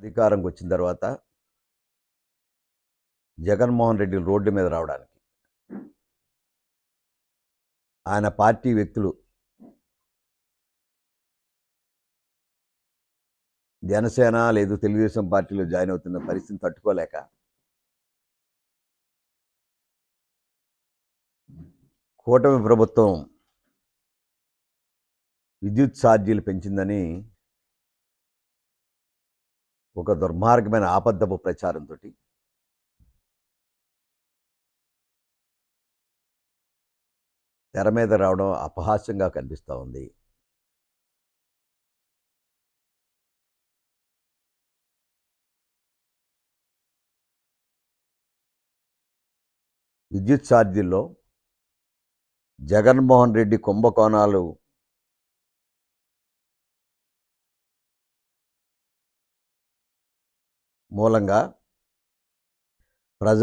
అధికారంకి వచ్చిన తర్వాత జగన్మోహన్ రెడ్డి రోడ్డు మీద రావడానికి ఆయన పార్టీ వ్యక్తులు జనసేన లేదు తెలుగుదేశం పార్టీలో జాయిన్ అవుతున్న పరిస్థితిని తట్టుకోలేక కూటమి ప్రభుత్వం విద్యుత్ ఛార్జీలు పెంచిందని ఒక దుర్మార్గమైన ఆపద్దపు ప్రచారంతో తెర మీద రావడం అపహాస్యంగా కనిపిస్తూ ఉంది. విద్యుత్ ఛార్జీల్లో జగన్మోహన్ రెడ్డి కుంభకోణాలు మూలంగా ప్రజ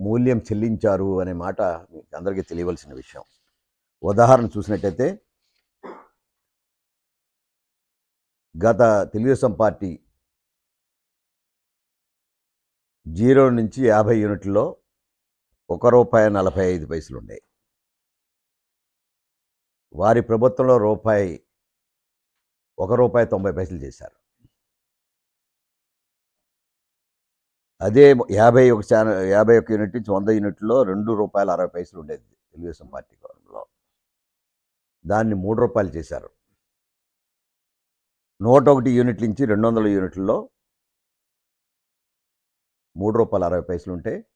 మూల్యం చెల్లించారు అనే మాట మీకు అందరికీ తెలియవలసిన విషయం. ఉదాహరణ చూసినట్టయితే గత తెలుగుదేశం పార్టీ జీరో నుంచి యాభై యూనిట్లో ఒక రూపాయి నలభై ఐదు పైసలు ఉన్నాయి వారి ప్రభుత్వంలో రూపాయి ఒక రూపాయి తొంభై పైసలు చేశారు. అదే యాభై ఒక ఛానల్ యాభై ఒక యూనిట్ నుంచి వంద యూనిట్లో రెండు రూపాయల అరవై పైసలు ఉండేది తెలుగుదేశం పార్టీ గవర్నమెంట్లో. దాన్ని మూడు రూపాయలు చేశారు. నూట ఒకటి యూనిట్ల నుంచి రెండు వందల యూనిట్లలో మూడు రూపాయల అరవై పైసలు ఉంటే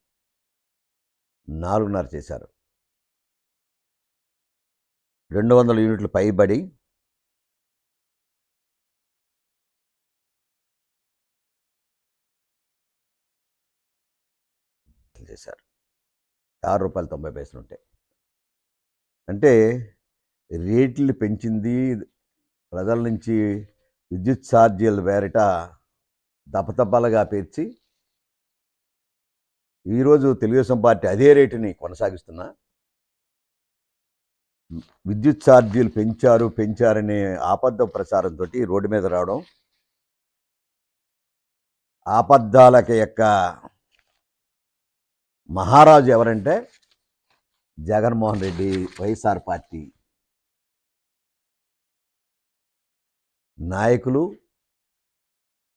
నాలుగున్నర చేశారు. రెండు వందల యూనిట్లు పైబడి చేశారు. ఆరు రూపాయలు తొంభై పైసలు ఉంటాయి అంటే రేట్లు పెంచింది ప్రజల నుంచి విద్యుత్ ఛార్జీల పేరిట దపదపాలుగా పేర్చి ఈరోజు తెలుగుదేశం పార్టీ అదే రేటుని కొనసాగిస్తున్నా. విద్యుత్ ఛార్జీలు పెంచారు పెంచారనే ఆపద్ద ప్రచారంతో రోడ్డు మీద రావడం ఆపద్దాలక యొక్క మహారాజు ఎవరంటే జగన్మోహన్ రెడ్డి వైఎస్ఆర్ పార్టీ నాయకులు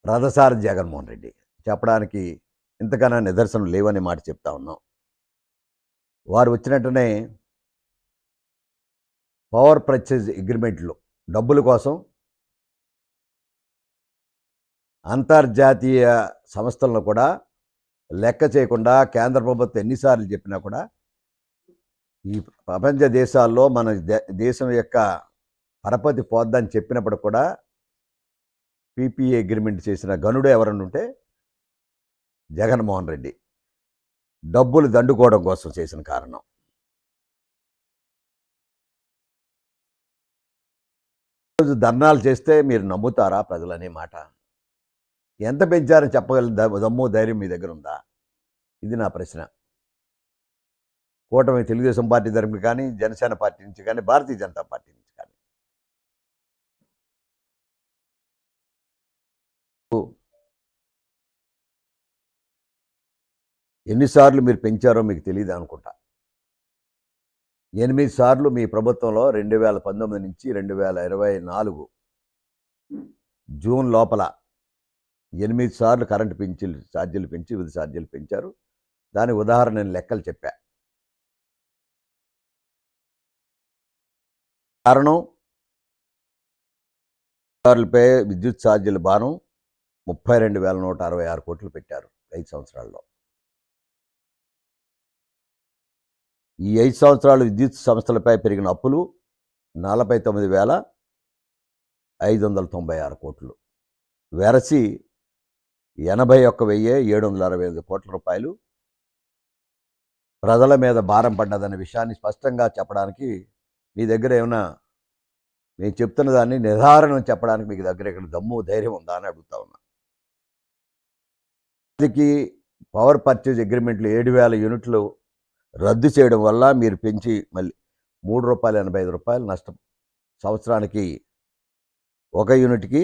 రథసారి జగన్మోహన్ రెడ్డి. చెప్పడానికి ఇంతకన్నా నిదర్శనం లేవని మాట చెప్తా ఉన్నాం. వారు వచ్చినట్టునే పవర్ పర్చేజ్ అగ్రిమెంట్లు డబ్బుల కోసం అంతర్జాతీయ సంస్థలను కూడా లెక్క చేయకుండా కేంద్ర ప్రభుత్వం ఎన్నిసార్లు చెప్పినా కూడా ఈ ప్రపంచ దేశాల్లో మన దే- దేశం యొక్క పరపతి పోద్దని చెప్పినప్పుడు కూడా పీపీఏ అగ్రిమెంట్ చేసిన గనుడు ఎవరన్నా ఉంటే జగన్మోహన్ రెడ్డి. డబ్బులు దండుకోవడం కోసం చేసిన కారణం. ఈరోజు ధర్నాలు చేస్తే మీరు నమ్ముతారా ప్రజలనే మాట? ఎంత పెంచారో చెప్పగల దమ్ము ధైర్యం మీ దగ్గర ఉందా? ఇది నా ప్రశ్న. కూటమి తెలుగుదేశం పార్టీ తరపున కానీ జనసేన పార్టీ నుంచి కానీ భారతీయ జనతా పార్టీ నుంచి కానీ. ఎన్నిసార్లు మీరు పెంచారో మీకు తెలియదు అనుకుంటా. ఎనిమిది సార్లు మీ ప్రభుత్వంలో రెండు వేల పంతొమ్మిది నుంచి రెండు వేల ఇరవై నాలుగు జూన్ లోపల ఎనిమిది సార్లు కరెంటు పెంచి ఛార్జీలు పెంచి వివిధ ఛార్జీలు పెంచారు. దాని ఉదాహరణ నేను లెక్కలు చెప్పా. కారణం సార్లపై విద్యుత్ ఛార్జీల భారం ముప్పై రెండు వేల నూట అరవై ఆరు కోట్లు పెట్టారు ఐదు సంవత్సరాల్లో. ఈ ఐదు సంవత్సరాలు విద్యుత్ సంస్థలపై పెరిగిన అప్పులు నలభై తొమ్మిది వేల ఐదు వందల తొంభై ఆరు కోట్లు. వెరసి ఎనభై ఒక్క వెయ్యి ఏడు వందల అరవై ఐదు కోట్ల రూపాయలు ప్రజల మీద భారం పడ్డదనే విషయాన్ని స్పష్టంగా చెప్పడానికి మీ దగ్గర ఏమైనా నేను చెప్తున్న దాన్ని నిర్ధారణ చెప్పడానికి మీకు దగ్గర ఇక్కడ దమ్ము ధైర్యం ఉందా అని అడుగుతా ఉన్నా. ఇది పవర్ పర్చేజ్ అగ్రిమెంట్లు ఏడు వేల యూనిట్లు రద్దు చేయడం వల్ల మీరు పెంచి మళ్ళీ మూడు రూపాయలు ఎనభై ఐదు రూపాయలు నష్టం. సంవత్సరానికి ఒక యూనిట్కి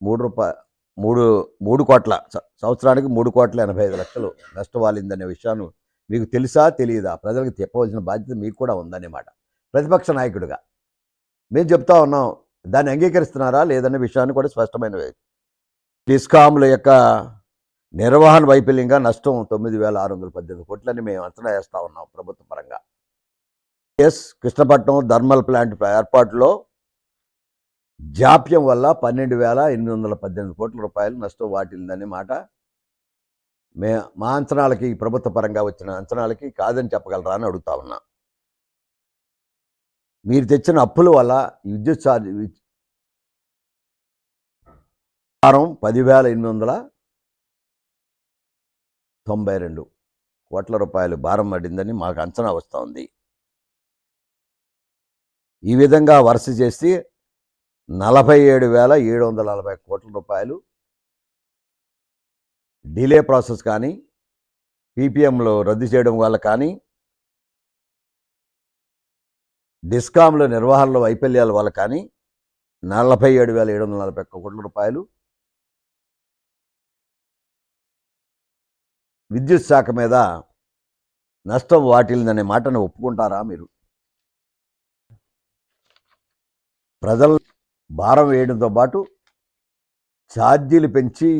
మూడు రూపాయ మూడు మూడు కోట్ల సంవత్సరానికి మూడు కోట్ల ఎనభై ఐదు లక్షలు నష్టవాలిందనే విషయాన్ని మీకు తెలుసా తెలియదా? ప్రజలకు చెప్పవలసిన బాధ్యత మీకు కూడా ఉందన్నమాట. ప్రతిపక్ష నాయకుడిగా. మేము చెప్తా ఉన్నాం దాన్ని అంగీకరిస్తున్నారా లేదనే విషయాన్ని కూడా స్పష్టమైన డిస్కామ్ల యొక్క నిర్వహణ వైఫల్యంగా నష్టం తొమ్మిది వేల ఆరు వందల పద్దెనిమిది కోట్లని మేము అంచనా వేస్తూ ఉన్నాం ప్రభుత్వ పరంగా. ఎస్ కృష్ణపట్నం థర్మల్ ప్లాంట్ ఏర్పాటులో జాప్యం వల్ల పన్నెండు వేల ఎనిమిది వందల పద్దెనిమిది కోట్ల రూపాయలు నష్టం వాటిల్లిందనే మాట. మే మా అంచనాలకి ప్రభుత్వ పరంగా వచ్చిన అంచనాలకి కాదని చెప్పగలరా అని అడుగుతా ఉన్నా. మీరు తెచ్చిన అప్పుల వల్ల ఈ విద్యుత్ ఛార్జ్ వారం పదివేల ఎనిమిది వందల తొంభై రెండు కోట్ల రూపాయలు భారం పడిందని మాకు అంచనా వస్తూ ఉంది ఈ విధంగా వరుస చేసి నలభై ఏడు వేల ఏడు వందల నలభై కోట్ల రూపాయలు డిలే ప్రాసెస్ కానీ పీపీఎంలో రద్దు చేయడం వల్ల కానీ డిస్కామ్ల నిర్వహణలో వైఫల్యాల వల్ల కానీ నలభై ఏడు వేల ఏడు వందల నలభై ఒక్క కోట్ల రూపాయలు విద్యుత్ శాఖ మీద నష్టం వాటిల్లిందనే మాటను ఒప్పుకుంటారా మీరు? ప్రజల భారం వేయడంతో పాటు ఛార్జీలు పెంచి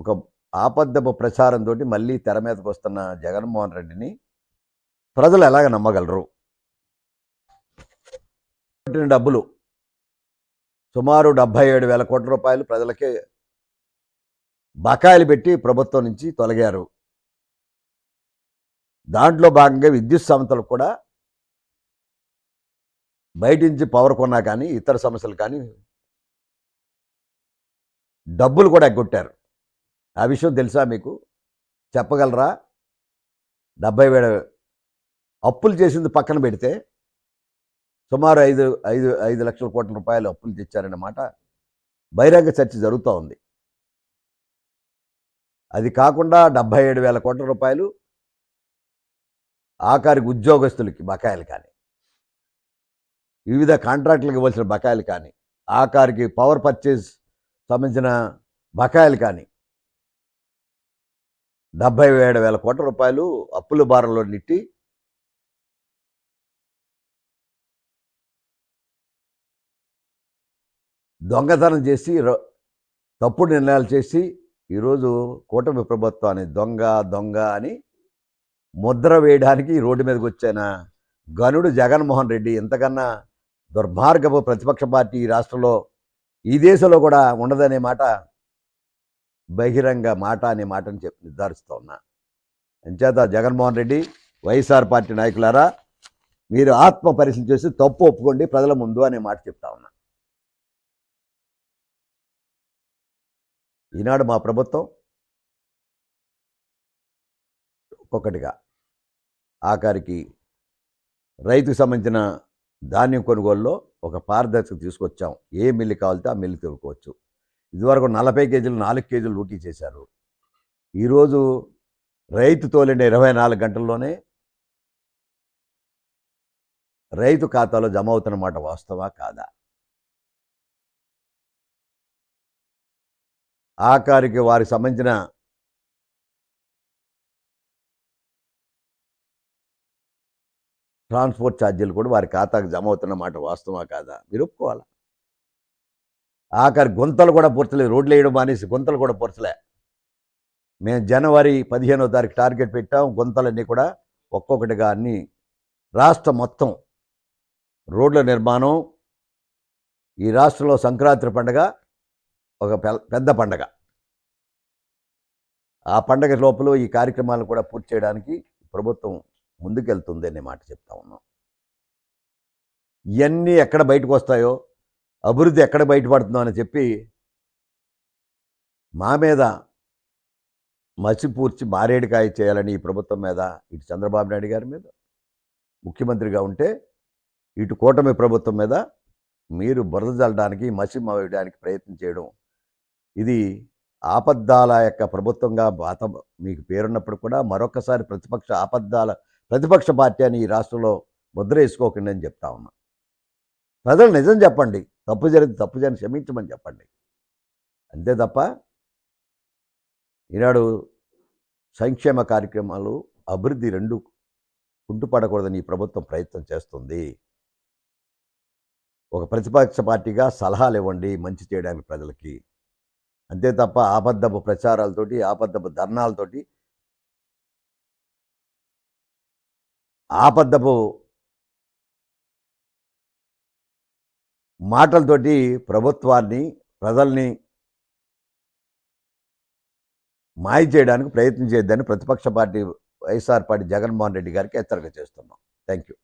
ఒక ఆపద్దపు ప్రచారంతో మళ్ళీ తెర మీదకి వస్తున్న జగన్మోహన్ రెడ్డిని ప్రజలు ఎలాగ నమ్మగలరు? పెట్టిన డబ్బులు సుమారు డెబ్భై ఏడు వేల కోట్ల రూపాయలు ప్రజలకే బకాయిలు పెట్టి ప్రభుత్వం నుంచి తొలగారు. దాంట్లో భాగంగా విద్యుత్ సంస్థలకు కూడా బయట నుంచి పవర్ కొన్నా కానీ ఇతర సమస్యలు కానీ డబ్బులు కూడా ఎగ్గొట్టారు. ఆ విషయం తెలుసా మీకు? చెప్పగలరా? డెబ్బై వేల అప్పులు చేసింది పక్కన పెడితే సుమారు ఐదు ఐదు ఐదు లక్షల కోట్ల రూపాయలు అప్పులు తెచ్చారన్నమాట. బహిరంగ చర్చ జరుగుతూ ఉంది. అది కాకుండా డెబ్బై ఏడు వేల కోట్ల రూపాయలు ఆఖరికి ఉద్యోగస్తులకి బకాయిలు కానీ వివిధ కాంట్రాక్టులకు ఇవ్వాల్సిన బకాయిలు కానీ ఆఖరికి పవర్ పర్చేజ్ సంబంధించిన బకాయిలు కానీ డెబ్బై ఏడు వేల కోట్ల రూపాయలు అప్పుల భారంలో నెట్టి దొంగతనం చేసి తప్పుడు నిర్ణయాలు చేసి ఈరోజు కూటమి ప్రభుత్వాన్ని దొంగ దొంగ అని ముద్ర వేయడానికి రోడ్డు మీదకి వచ్చిన గనుడు జగన్మోహన్ రెడ్డి. ఎంతకన్నా దుర్మార్గపు ప్రతిపక్ష పార్టీ ఈ రాష్ట్రంలో ఈ దేశంలో కూడా ఉండదనే మాట బహిరంగ మాట అనే మాటను చెప్పి నిర్ధారిస్తూ ఉన్నా. అంచేత జగన్మోహన్ రెడ్డి వైఎస్ఆర్ పార్టీ నాయకులారా మీరు ఆత్మ పరిశీలన చేసి తప్పు ఒప్పుకోండి ప్రజల ముందు అనే మాట చెప్తా ఉన్నా. ఈనాడు మా ప్రభుత్వం ఒక్కొక్కటిగా ఆఖరికి రైతుకు సంబంధించిన ధాన్యం కొనుగోలులో ఒక పారదర్శక తీసుకొచ్చాం. ఏ మిల్లు కావాలితే ఆ మిల్లు తిరుగుకోవచ్చు ఇదివరకు నలభై కేజీలు నాలుగు కేజీలు లూటీ చేశారు. ఈరోజు రైతు తోలిన ఇరవై నాలుగు గంటల్లోనే రైతు ఖాతాలో జమ అవుతున్నమాట వాస్తవా కాదా? ఆఖరికి వారికి సంబంధించిన ట్రాన్స్పోర్ట్ ఛార్జీలు కూడా వారి ఖాతాకు జమ అవుతున్నమాట వాస్తవమా కాదా? మీరు ఒప్పుకోవాలి? ఆఖరి గుంతలు కూడా పూర్చలేదు. రోడ్లు వేయడం మానేసి గుంతలు కూడా పొరచలే. మేము జనవరి పదిహేనో తారీఖు టార్గెట్ పెట్టాం. గుంతలన్నీ కూడా ఒక్కొక్కటిగా అన్ని రాష్ట్రం మొత్తం రోడ్ల నిర్మాణం ఈ రాష్ట్రంలో సంక్రాంతి పండగ ఒక పెద్ద పండగ. ఆ పండగ లోపల ఈ కార్యక్రమాలను కూడా పూర్తి చేయడానికి ప్రభుత్వం ముందుకెళ్తుంది అనే మాట చెప్తా ఉన్నాం. ఇవన్నీ ఎక్కడ బయటకు వస్తాయో అభివృద్ధి ఎక్కడ బయటపడుతుందో అని చెప్పి మా మీద మసిపూర్చి మారేడుకాయ చేయాలని ఈ ప్రభుత్వం మీద ఇటు చంద్రబాబు నాయుడు గారి మీద ముఖ్యమంత్రిగా ఉంటే ఇటు కూటమి ప్రభుత్వం మీద మీరు బురద జల్లడానికి మసి వేయడానికి ప్రయత్నం చేయడం ఇది ఆపద్దాల యొక్క ప్రభుత్వంగా బాత మీకు పేరున్నప్పుడు కూడా మరొకసారి ప్రతిపక్ష ఆపద్దాల ప్రతిపక్ష పార్టీ అని ఈ రాష్ట్రంలో ముద్ర వేసుకోకండి అని చెప్తా ఉన్నా. ప్రజలు నిజం చెప్పండి. తప్పు జరిగితే తప్పు జరిగి క్షమించమని చెప్పండి. అంతే తప్ప ఈనాడు సంక్షేమ కార్యక్రమాలు అభివృద్ధి రెండు కుంటుపడకూడదని ఈ ప్రభుత్వం ప్రయత్నం చేస్తుంది. ఒక ప్రతిపక్ష పార్టీగా సలహాలు ఇవ్వండి మంచి చేయడానికి ప్రజలకి. అంతే తప్ప ఆబద్ధపు ప్రచారాలతోటి ఆబద్ధపు ధర్నాలతోటి ఆపద్దపు మాటలతోటి ప్రభుత్వాన్ని ప్రజల్ని మాయ చేయడానికి ప్రయత్నం చేయొద్దని ప్రతిపక్ష పార్టీ వైఎస్ఆర్ పార్టీ జగన్మోహన్ రెడ్డి గారికి హెచ్చరిక చేస్తున్నాం. Thank you